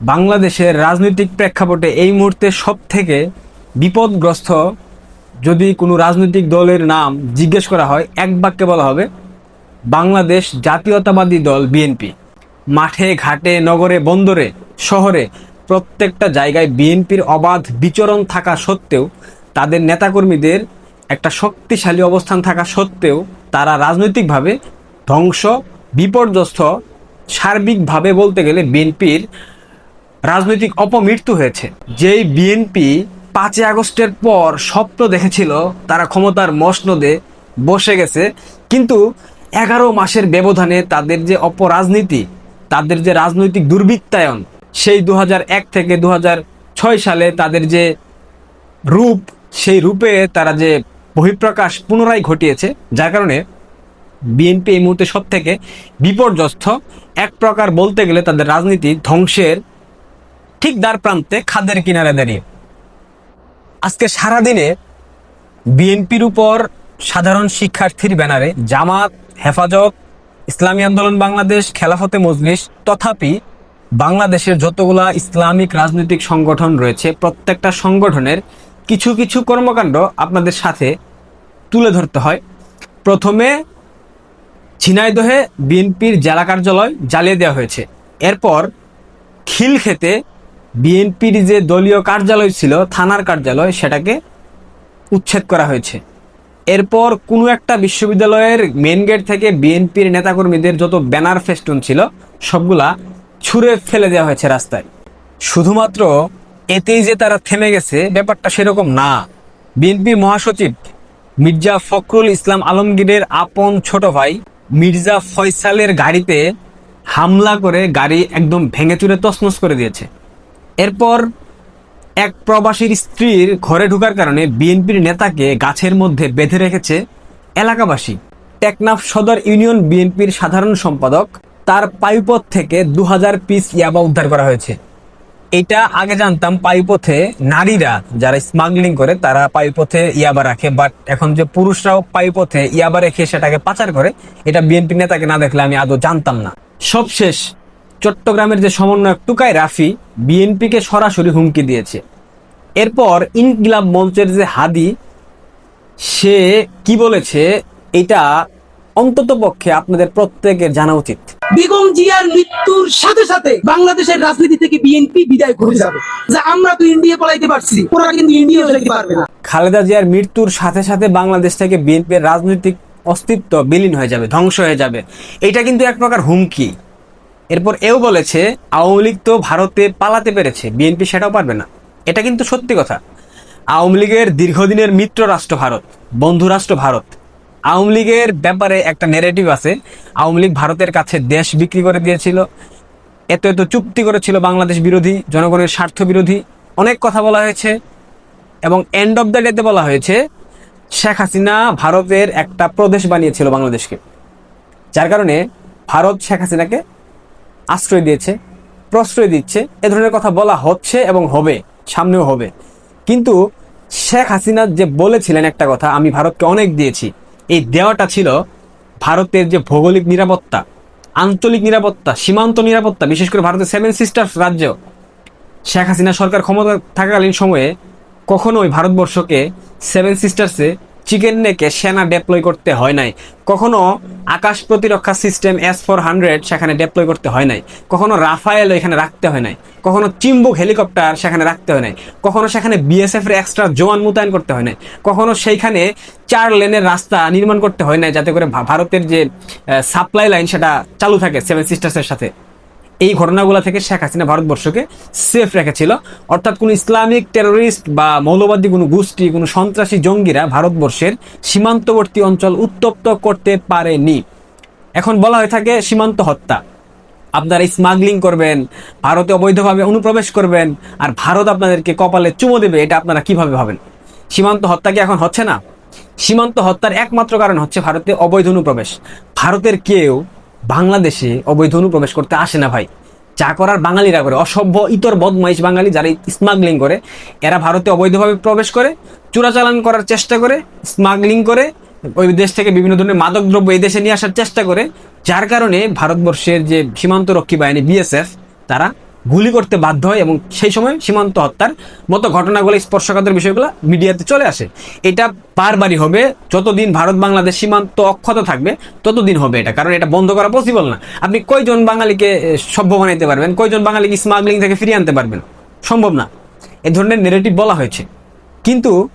বাংলাদেশের রাজনৈতিক প্রেক্ষাপটে এই মুহূর্তে সব থেকে বিপদগ্রস্ত যদি কোনো রাজনৈতিক দলের নাম জিজ্ঞেস করা হয়, এক বাক্যে বলা হবে, বাংলাদেশ জাতীয়তাবাদী দল বিএনপি। মাঠে, ঘাটে, নগরে, বন্দরে, শহরে প্রত্যেকটা জায়গায় বিএনপির অবাধ বিচরণ থাকা সত্ত্বেও, তাদের নেতাকর্মীদের একটা শক্তিশালী অবস্থান থাকা সত্ত্বেও তারা রাজনৈতিকভাবে ধ্বংস, বিপর্যস্ত, সার্বিকভাবে বলতে গেলে বিএনপির রাজনৈতিক অপমৃত্যু হয়েছে। যেই বিএনপি পাঁচই আগস্টের পর স্বপ্ন দেখেছিল, তারা ক্ষমতার মসনদে বসে গেছে। কিন্তু এগারো মাসের ব্যবধানে তাদের যে অপরাজনীতি, তাদের যে রাজনৈতিক দুর্বৃত্তায়ন, সেই দু থেকে দু হাজার ছয় সালে তাদের যে রূপ, সেই রূপে তারা যে বহিঃপ্রকাশ পুনরায় ঘটিয়েছে, যার কারণে বিএনপি এই মুহূর্তে সব থেকে বিপর্যস্ত। এক প্রকার বলতে গেলে তাদের রাজনীতি ধ্বংসের ঠিক দ্বার প্রান্তে খাদের কিনারে দাঁড়িয়ে। আজকে সারাদিনে বিএনপির উপর সাধারণ শিক্ষার্থীর ব্যানারে জামাত, হেফাজত, ইসলামী আন্দোলন বাংলাদেশ, খেলাফতে মজলিস, তথাপি বাংলাদেশের যতগুলা ইসলামিক রাজনৈতিক সংগঠন রয়েছে, প্রত্যেকটা সংগঠনের কিছু কিছু কর্মকাণ্ড আপনাদের সাথে তুলে ধরতে হয়। প্রথমে ঝিনাইদহে বিএনপির জেলা কার্যালয় জ্বালিয়ে দেওয়া হয়েছে। এরপর খিল খিলক্ষেতে বিএনপির যে দলীয় কার্যালয় ছিল, থানার কার্যালয়, সেটাকে উচ্ছেদ করা হয়েছে। এরপর কোনো একটা বিশ্ববিদ্যালয়ের মেন গেট থেকে বিএনপির নেতাকর্মীদের যত ব্যানার ফেস্টুন ছিল, সবগুলা ছুঁড়ে ফেলে দেওয়া হয়েছে রাস্তায়। শুধুমাত্র এতেই যে তারা থেমে গেছে, ব্যাপারটা সেরকম না। বিএনপি মহাসচিব মির্জা ফখরুল ইসলাম আলমগীরের আপন ছোট ভাই মির্জা ফয়সালের গাড়িতে হামলা করে গাড়ি একদম ভেঙে চুরে তছনছ করে দিয়েছে। এরপর এক প্রবাসীর স্ত্রীর ঘরে ঢোকার কারণে বিএনপির নেতাকে গাছের মধ্যে বেঁধে রেখেছে এলাকাবাসী। টেকনাফ সদর ইউনিয়ন বিএনপির সাধারণ সম্পাদক, তার পায়ুপথ থেকে দু হাজার পিস ইয়াবা উদ্ধার করা হয়েছে। এটা আগে জানতাম পায়ুপথে নারীরা যারা স্মাগলিং করে, তারা পায়ুপথে ইয়াবা রাখে বাট এখন যে পুরুষরাও পায়ুপথে ইয়াবা রেখে সেটাকে পাচার করে, এটা বিএনপি নেতাকে না দেখলে আমি আদৌ জানতাম না। সবশেষ চট্টগ্রামের যে সমন্বয়ক টুকাই রাফি বিএনপিকে সরাসরি হুমকি দিয়েছে। এরপর ইনকিলাব মঞ্চের যে হাদি সে কি বলেছে এটা অন্তত পক্ষে আপনাদের প্রত্যেকের জানা উচিত। বেগম জিয়ার মৃত্যুর সাথে সাথে বাংলাদেশের রাজনীতি থেকে বিএনপি বিদায় করে যাবে। যে আমরা তো ইন্ডিয়া পলাইতে পারছি ওরা কিন্তু ইন্ডিয়া যেতে পারবে না। খালেদা জিয়ার মৃত্যুর সাথে সাথে বাংলাদেশ থেকে বিএনপির রাজনৈতিক অস্তিত্ব বিলীন হয়ে যাবে ধ্বংস হয়ে যাবে। এটা কিন্তু এক প্রকার হুমকি। এরপর এও বলেছে, আওয়ামী লীগ তো ভারতে পালাতে পেরেছে, বিএনপি সেটাও পারবে না। এটা কিন্তু সত্যি কথা। আওয়ামী লীগের দীর্ঘদিনের মিত্র রাষ্ট্র ভারত, বন্ধু রাষ্ট্র ভারত। আওয়ামী লীগের ব্যাপারে একটা নেরেটিভ আছে। আওয়ামী লীগ ভারতের কাছে দেশ বিক্রি করে দিয়েছিল। এত এত চুক্তি করেছিল বাংলাদেশ বিরোধী, জনগণের স্বার্থ বিরোধী। অনেক কথা বলা হয়েছে এবং এন্ড অফ দ্য ডেতে বলা হয়েছে, শেখ হাসিনা ভারতের একটা প্রদেশ বানিয়েছিল বাংলাদেশকে। যার কারণে ভারত শেখ হাসিনাকে আশ্রয় দিয়েছে, প্রশ্রয় দিচ্ছে, এ ধরনের কথা বলা হচ্ছে এবং হবে, সামনেও হবে। কিন্তু শেখ হাসিনা যে বলেছিলেন একটা কথা, আমি ভারতকে অনেক দিয়েছি, এই দেওয়াটা ছিল ভারতের যে ভৌগোলিক নিরাপত্তা, আঞ্চলিক নিরাপত্তা, সীমান্ত নিরাপত্তা, বিশেষ করে ভারতের সেভেন সিস্টার্স রাজ্য, শেখ হাসিনা সরকার ক্ষমতা থাকাকালীন সময়ে কখনোই ভারতবর্ষকে সেভেন সিস্টার্সে চিকেন নেকে সেনা ডেপ্লয় করতে হয় নাই। কখনো আকাশ প্রতিরক্ষা সিস্টেম এস ফোর হান্ড্রেড সেখানে ডেপ্লয় করতে হয় নাই। কখনো রাফায়েল এখানে রাখতে হয় নাই। কখনো চিম্বুক হেলিকপ্টার সেখানে রাখতে হয় নাই। কখনো সেখানে বিএসএফ এর এক্সট্রা জোয়ান মোতায়েন করতে হয় নাই। কখনো সেইখানে চার লেনের রাস্তা নির্মাণ করতে হয় নাই, যাতে করে ভারতের যে সাপ্লাই লাইন সেটা চালু থাকে সেভেন সিস্টার্সের সাথে। এই ঘটনাগুলো থেকে শেখ হাসিনা ভারতবর্ষকে সেফ রেখেছিল। অর্থাৎ কোনো ইসলামিক টেরোরিস্ট বা মৌলবাদী, কোনো গোষ্ঠী, কোনো সন্ত্রাসী জঙ্গিরা ভারতবর্ষের সীমান্তবর্তী অঞ্চল উত্তপ্ত করতে পারেনি। এখন বলা হয়ে থাকে সীমান্ত হত্যা। আপনারা স্মাগলিং করবেন, ভারতে অবৈধভাবে অনুপ্রবেশ করবেন, আর ভারত আপনাদেরকে কপালে চুমো দেবে, এটা আপনারা কীভাবে ভাবেন? সীমান্ত হত্যা কি এখন হচ্ছে না? সীমান্ত হত্যার একমাত্র কারণ হচ্ছে ভারতে অবৈধ অনুপ্রবেশ। ভারতের কেউ বাংলাদেশে অবৈধ অনুপ্রবেশ করতে আসে না ভাই। যা করার বাঙালিরা করে, অসভ্য, ইতর বদমাইশ বাঙালি যারা স্মাগলিং করে, এরা ভারতে অবৈধভাবে প্রবেশ করে, চোরাচালান করার চেষ্টা করে, স্মাগলিং করে, ওই দেশ থেকে বিভিন্ন ধরনের মাদকদ্রব্য এই দেশে নিয়ে আসার চেষ্টা করে, যার কারণে ভারতবর্ষের যে সীমান্তরক্ষী বাহিনী, বিএসএফ, তারা গুলি করতে বাধ্য হয় এবং সেই সময় সীমান্ত হত্যার মতো ঘটনাগুলো, স্পর্শকাতর বিষয়গুলো মিডিয়াতে চলে আসে। এটা বারবারই হবে। যতদিন ভারত বাংলাদেশ সীমান্ত অক্ষত থাকবে, ততদিন হবে এটা। কারণ এটা বন্ধ করা পসিবল না। আপনি কয়জন বাঙালিকে সভ্য বানাইতে পারবেন? কয়জন বাঙালিকে স্মাগলিং থেকে ফিরিয়ে আনতে পারবেন? সম্ভব না। এ ধরনের নেগেটিভ বলা হয়েছে। কিন্তু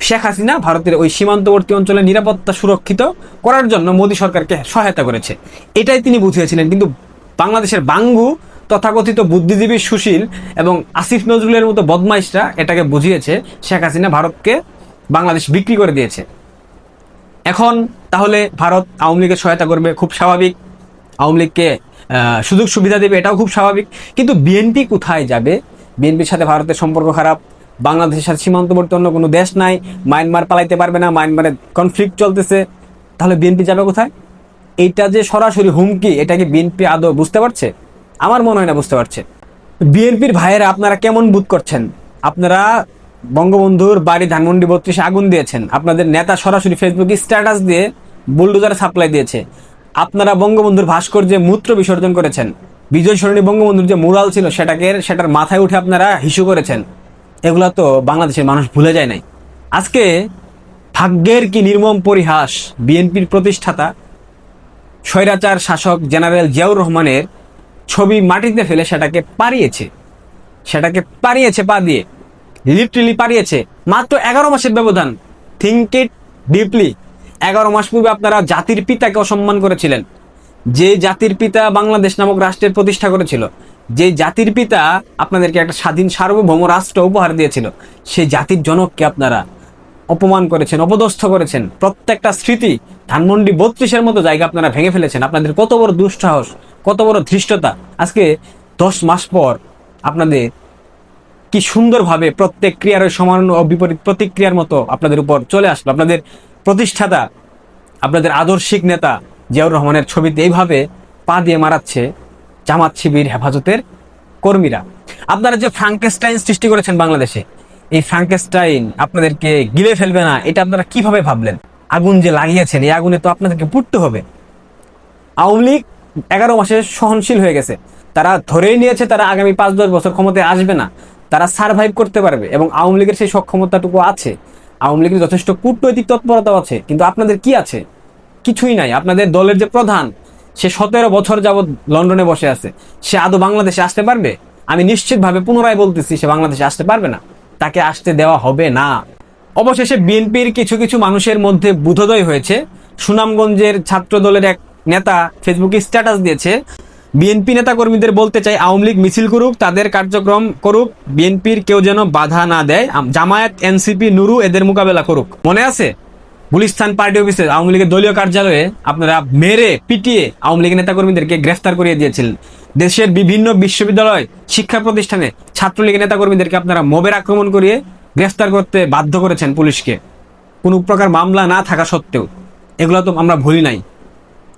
শেখ হাসিনা ভারতের ওই সীমান্তবর্তী অঞ্চলে নিরাপত্তা সুরক্ষিত করার জন্য মোদী সরকারকে সহায়তা করেছে। এটাই তিনি বুঝিয়েছিলেন। কিন্তু বাংলাদেশের বাঙ্গু তথাকথিত বুদ্ধিজীবী সুশীল এবং আসিফ নজরুলের মতো বদমাইশরা এটাকে বুঝিয়েছে শেখ হাসিনা ভারতকে বাংলাদেশ বিক্রি করে দিয়েছে। এখন তাহলে ভারত আওয়ামী লীগের সহায়তা করবে, খুব স্বাভাবিক। আওয়ামী লীগকে সুযোগ সুবিধা দেবে, এটাও খুব স্বাভাবিক। কিন্তু বিএনপি কোথায় যাবে? বিএনপির সাথে ভারতের সম্পর্ক খারাপ, বাংলাদেশের সাথে সীমান্তবর্তী অন্য কোনো দেশ নাই, মায়ানমার পালাইতে পারবে না, মায়ানমারে কনফ্লিক্ট চলতেছে। তাহলে বিএনপি যাবে কোথায়? এইটা যে সরাসরি হুমকি, এটা কি বিএনপি আদৌ বুঝতে পারছে? আমার মনে হয় না, বুঝতে পারছে। বিএনপির ভাইয়েরা আপনারা কেমন বুধ করছেন? আপনারা বঙ্গবন্ধুর বাড়ি ধানমন্ডি বত্রিশে আগুন দিয়েছেন। আপনাদের নেতা সরাসরি ফেসবুকে স্ট্যাটাস দিয়ে বুলডোজার সাপ্লাই দিয়েছে। আপনারা বঙ্গবন্ধুর ভাস্কর্যে মূত্র বিসর্জন করেছেন। বিজয় সরণী বঙ্গবন্ধুর যে মুরাল ছিল, সেটাকে, সেটার মাথায় উঠে আপনারা হিসু করেছেন। এগুলা তো বাংলাদেশের মানুষ ভুলে যায় নাই। আজকে ভাগ্যের কি নির্মম পরিহাস বিএনপির প্রতিষ্ঠাতা, স্বৈরাচার শাসক জেনারেল জিয়াউর রহমানের ছবি মাটিতে ফেলে সেটাকে পারিয়েছে সেটাকে পারিয়েছে পা দিয়ে। লিটারেলি পারিয়েছে মাত্র এগারো মাসের ব্যবধান। থিঙ্ক ইট ডিপলি এগারো মাস পূর্বে আপনারা জাতির পিতাকে অসম্মান করেছিলেন। যে জাতির পিতা বাংলাদেশ নামক রাষ্ট্রের প্রতিষ্ঠা করেছিল, যে জাতির পিতা আপনাদেরকে একটা স্বাধীন সার্বভৌম রাষ্ট্র উপহার দিয়েছিল সেই জাতির জনককে আপনারা অপমান করেছেন, অপদস্থ করেছেন। প্রত্যেকটা স্মৃতি ধানমন্ডি বত্রিশের মতো জায়গা আপনারা ভেঙে ফেলেছেন। আপনাদের কত বড় দুঃসাহস। কত বড় ধৃষ্টতা। আজকে দশ মাস পর আপনাদের কি সুন্দরভাবে প্রত্যেক ক্রিয়ার সমান ও বিপরীত প্রতিক্রিয়ার মতো আপনাদের উপর চলে আসলো। আপনাদের প্রতিষ্ঠাতা, আপনাদের আদর্শিক নেতা জিয়াউর রহমানের ছবিতে এইভাবে পা দিয়ে মারাচ্ছে জামাত শিবির হেফাজতের কর্মীরা। আপনারা যে ফ্রাঙ্কেস্টাইন সৃষ্টি করেছেন বাংলাদেশে, এই ফ্রাঙ্কেস্টাইন আপনাদেরকে গিলে ফেলবে না, এটা আপনারা কীভাবে ভাবলেন? আগুন যে লাগিয়েছেন, এই আগুনে তো আপনাদেরকে পুড়তে হবে। আওয়ামী লীগ এগারো মাসে সহনশীল হয়ে গেছে। তারা ধরেই নিয়েছে, তারা আগামী পাঁচ, দশ বছর ক্ষমতায় আসবে না। তারা সার্ভাইভ করতে পারবে এবং আওয়ামী লীগের সেই সক্ষমতাটুকু আছে। আওয়ামী লীগের যথেষ্ট কূটনৈতিক তৎপরতাও আছে, কিন্তু আপনাদের কি আছে? কিছুই নাই। আপনাদের দলের যে প্রধান, সে সতেরো বছর যাবৎ লন্ডনে বসে আছে। সে আদৌ বাংলাদেশে আসতে পারবে? আমি নিশ্চিতভাবে পুনরায় বলতেছি, সে বাংলাদেশে আসতে পারবে না। তাকে আসতে দেওয়া হবে না। অবশেষে বিএনপির কিছু কিছু মানুষের মধ্যে বুধোদয় হয়েছে। সুনামগঞ্জের ছাত্র দলের এক নেতা ফেসবুকে স্ট্যাটাস দিয়েছে। বিএনপি নেতা কর্মীদের বলতে চাই, আওয়ামী লীগ মিছিল করুক, তাদের কার্যক্রম করুক বিএনপির কেউ যেন বাধা না দেয় জামায়াত এনসিপি নুরু এদের মোকাবেলা করুক। মনে আছে? গুলিস্তান পার্টি অফিসে আওয়ামী লীগের দলীয় কার্যালয়ে আপনারা মেরে, পিটিয়ে আওয়ামী লীগের নেতাকর্মীদেরকে গ্রেফতার করিয়ে দিয়েছিলেন দেশের বিভিন্ন বিশ্ববিদ্যালয়, শিক্ষা প্রতিষ্ঠানে ছাত্রলীগের নেতাকর্মীদেরকে আপনারা মোবের আক্রমণ করিয়ে গ্রেফতার করতে বাধ্য করেছেন পুলিশকে। কোনো প্রকার মামলা না থাকা সত্ত্বেও। এগুলো তো আমরা ভুলি নাই।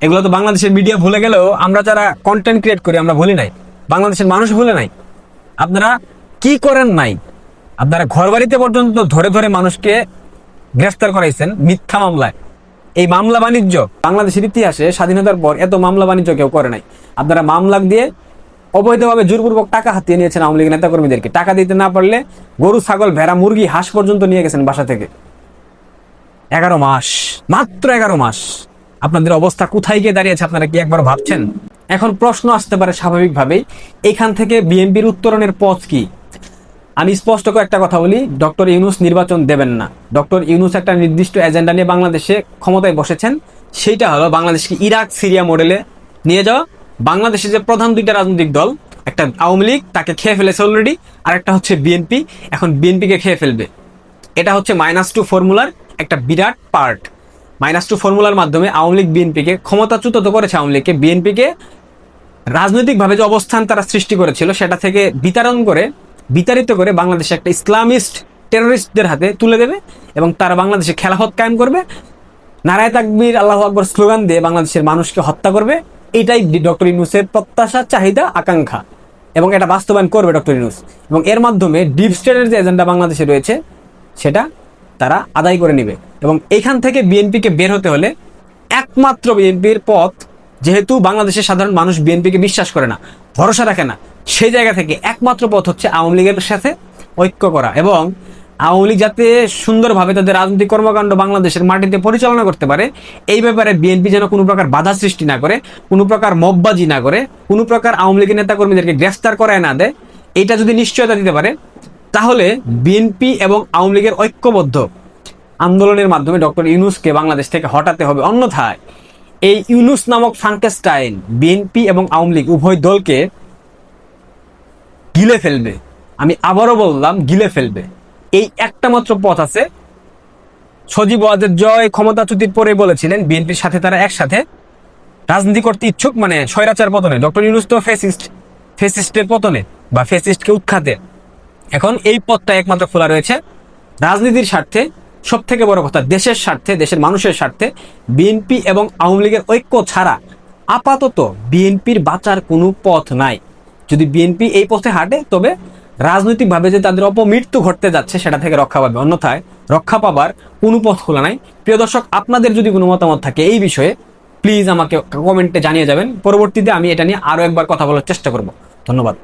এগুলো তো বাংলাদেশের মিডিয়া ভুলে গেলেও আমরা যারা কন্টেন্ট ক্রিয়েট করি, আমরা ভুলি নাই। বাংলাদেশের মানুষ ভুলে নাই। আপনারা কি করেন নাই? আপনারা ঘর বাড়িতে পর্যন্ত ধরে ধরে মানুষকে গ্রেফতার করাইছেন মিথ্যা মামলায়। এই মামলা বাণিজ্য বাংলাদেশের ইতিহাসে স্বাধীনতার পর এত মামলা বাণিজ্য কেউ করে নাই। আপনারা মামলা দিয়ে অবৈধভাবে জোরপূর্বক টাকা হাতিয়ে নিয়েছেন আওয়ামী লীগের নেতাকর্মীদেরকে। টাকা দিতে না পারলে গরু, ছাগল, ভেড়া, মুরগি, হাঁস পর্যন্ত নিয়ে গেছেন বাসা থেকে। এগারো মাস, মাত্র এগারো মাস। আপনাদের অবস্থা কোথায় গিয়ে দাঁড়িয়েছে আপনারা কি একবার ভাবছেন? এখন প্রশ্ন আসতে পারে স্বাভাবিকভাবেই, এখান থেকে বিএনপির উত্তরণের পথ কি? আমি স্পষ্ট করে একটা কথা বলি, ডক্টর ইউনুস নির্বাচন দেবেন না। ডক্টর ইউনুস একটা নির্দিষ্ট এজেন্ডা নিয়ে বাংলাদেশে ক্ষমতায় বসেছেন, সেইটা হলো বাংলাদেশকে ইরাক, সিরিয়া মডেলে নিয়ে যাওয়া। বাংলাদেশে যে প্রধান দুইটা রাজনৈতিক দল, একটা আওয়ামী লীগ, তাকে খেয়ে ফেলেছে অলরেডি আর একটা হচ্ছে বিএনপি। এখন বিএনপিকে খেয়ে ফেলবে। এটা হচ্ছে মাইনাস টু ফর্মুলার একটা বিরাট পার্ট মাইনাস টু ফর্মুলার মাধ্যমে আওয়ামী লীগ বিএনপিকে ক্ষমতাচ্যুত তো করেছে আওয়ামী লীগকে, বিএনপিকে রাজনৈতিকভাবে যে অবস্থান তারা সৃষ্টি করেছিল সেটা থেকে বিতরণ করে, বিতাড়িত করে বাংলাদেশে একটা ইসলামিস্ট টেররিস্টদের হাতে তুলে দেবে এবং তারা বাংলাদেশে খেলাফত কায়েম করবে। নারায় তাকবীর, আল্লাহ আকবর স্লোগান দিয়ে বাংলাদেশের মানুষকে হত্যা করবে। এটাই ডক্টর ইউনুসের প্রত্যাশা, চাহিদা, আকাঙ্ক্ষা এবং এটা বাস্তবায়ন করবে ডক্টর ইউনুস। এবং এর মাধ্যমে ডিপ স্টেটের যে এজেন্ডা বাংলাদেশে রয়েছে, সেটা তারা আদায় করে নেবে। এবং এখান থেকে বিএনপিকে বের হতে হলে একমাত্র বিএনপির পথ, যেহেতু বাংলাদেশের সাধারণ মানুষ বিএনপিকে বিশ্বাস করে না, ভরসা রাখে না, সেই জায়গা থেকে একমাত্র পথ হচ্ছে আওয়ামী লীগের সাথে ঐক্য করা এবং আওয়ামী লীগ যাতে সুন্দরভাবে তাদের রাজনৈতিক কর্মকাণ্ড বাংলাদেশের মাটিতে পরিচালনা করতে পারে, এই ব্যাপারে বিএনপি যেন কোনো প্রকার বাধা সৃষ্টি না করে, কোনো প্রকার মববাজি না করে, কোনো প্রকার আওয়ামী লীগের নেতাকর্মীদেরকে গ্রেফতার করায় না দেয়, এটা যদি নিশ্চয়তা দিতে পারে তাহলে বিএনপি এবং আওয়ামী লীগের ঐক্যবদ্ধ আন্দোলনের মাধ্যমে ডক্টর ইউনুসকে বাংলাদেশ থেকে হটাতে হবে। অন্যথায় এই ইউনুস নামক ফ্রাঙ্কেস্টাইন বিএনপি এবং আওয়ামী লীগ উভয় দলকে গিলে ফেলবে। আমি আবারও বললাম, গিলে ফেলবে। এই একটা মাত্র পথ আছে। সজীব ওয়াজের জয় ক্ষমতাচ্যুতির পরে বলেছিলেন, বিএনপির সাথে তারা একসাথে রাজনীতি করতে ইচ্ছুক মানে স্বৈরাচার পতনে। ডক্টর ইউনুস তো ফেসিস্ট ফেসিস্টের পতনে বা ফেসিস্টকে উৎখাতে। এখন এই পথটা একমাত্র খোলা রয়েছে। রাজনীতির স্বার্থে সব থেকে বড় কথা, দেশের স্বার্থে, দেশের মানুষের স্বার্থে বিএনপি এবং আওয়ামী লীগের ঐক্য ছাড়া আপাতত বিএনপির বাঁচার কোনো পথ নাই। যদি বিএনপি এই পথে হাঁটে, তবে রাজনৈতিকভাবে যে তাদের অপমৃত্যু ঘটতে যাচ্ছে, সেটা থেকে রক্ষা পাবে। অন্যথায় রক্ষা পাবার কোনো পথ খোলা নাই। প্রিয় দর্শক, আপনাদের যদি কোনো মতামত থাকে এই বিষয়ে প্লিজ আমাকে কমেন্টে জানিয়ে যাবেন। পরবর্তীতে আমি এটা নিয়ে আরও একবার কথা বলার চেষ্টা করব। ধন্যবাদ।